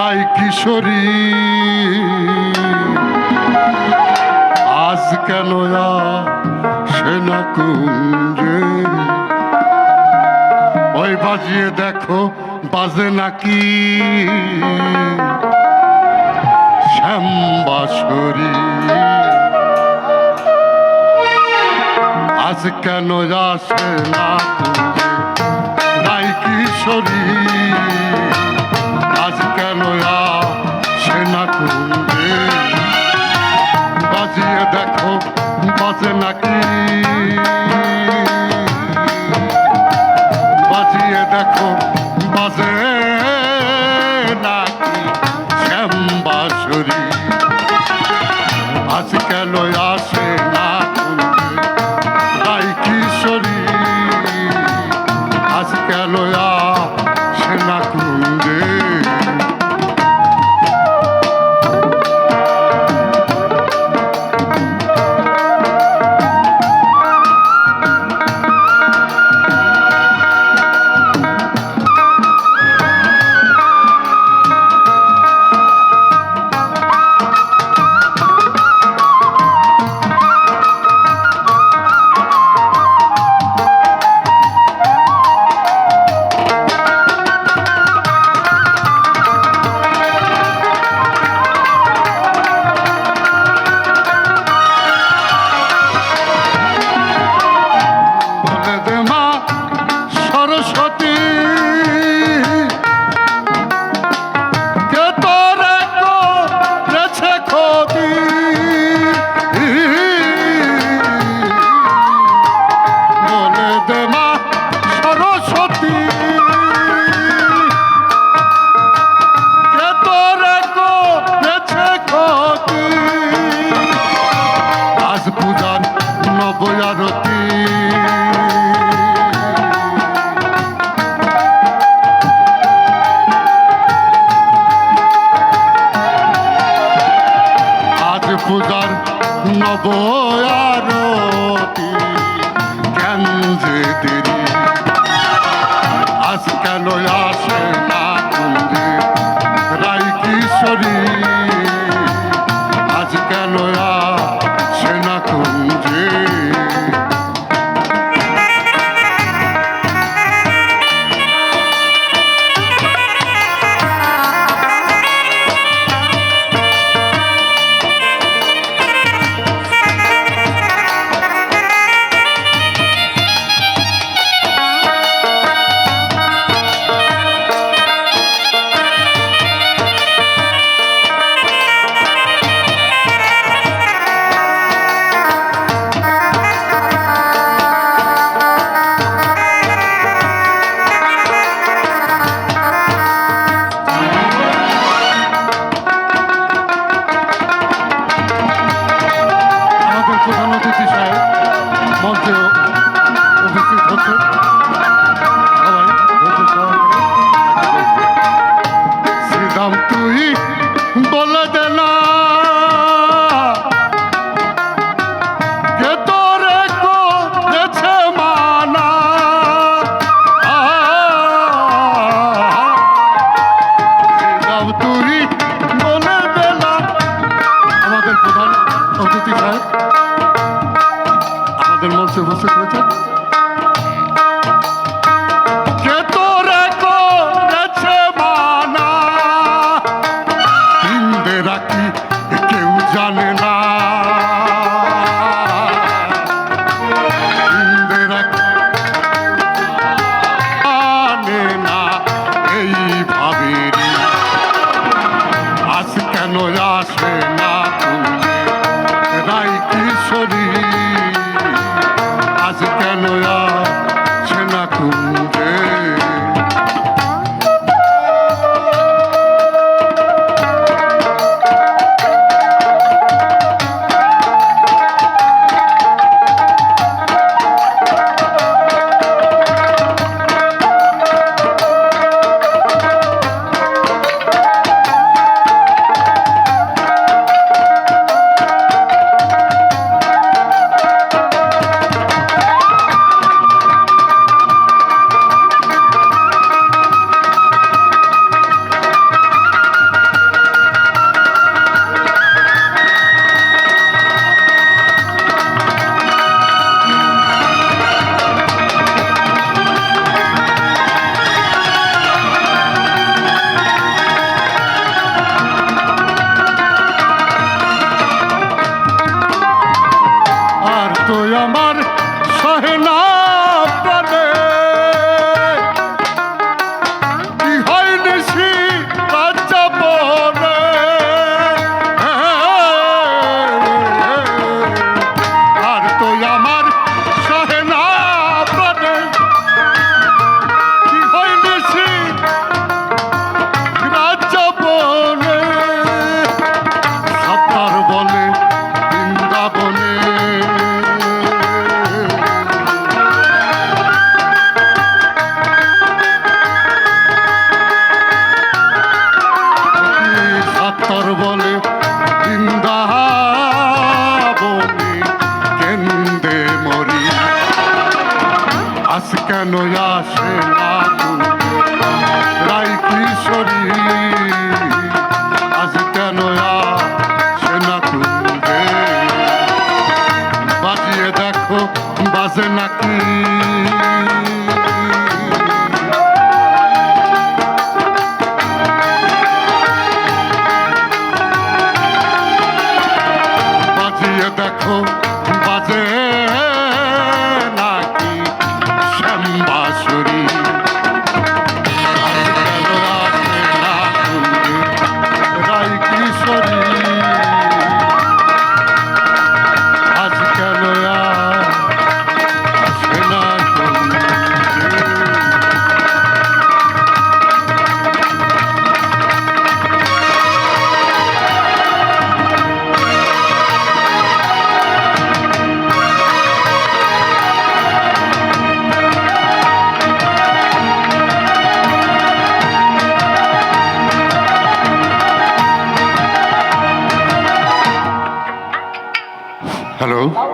High কিশোরী, আজ কেন সেনা কুঞ্জে? ওই বাজিয়ে দেখো, বাজে নাকি? শ্যামবাসরী আজ কেন আসে না কুঞ্জে? পূজার নব আরতি। কেন যে দেরি? আজকাল আর come back. তো আমার সহে না কেন আসে hello.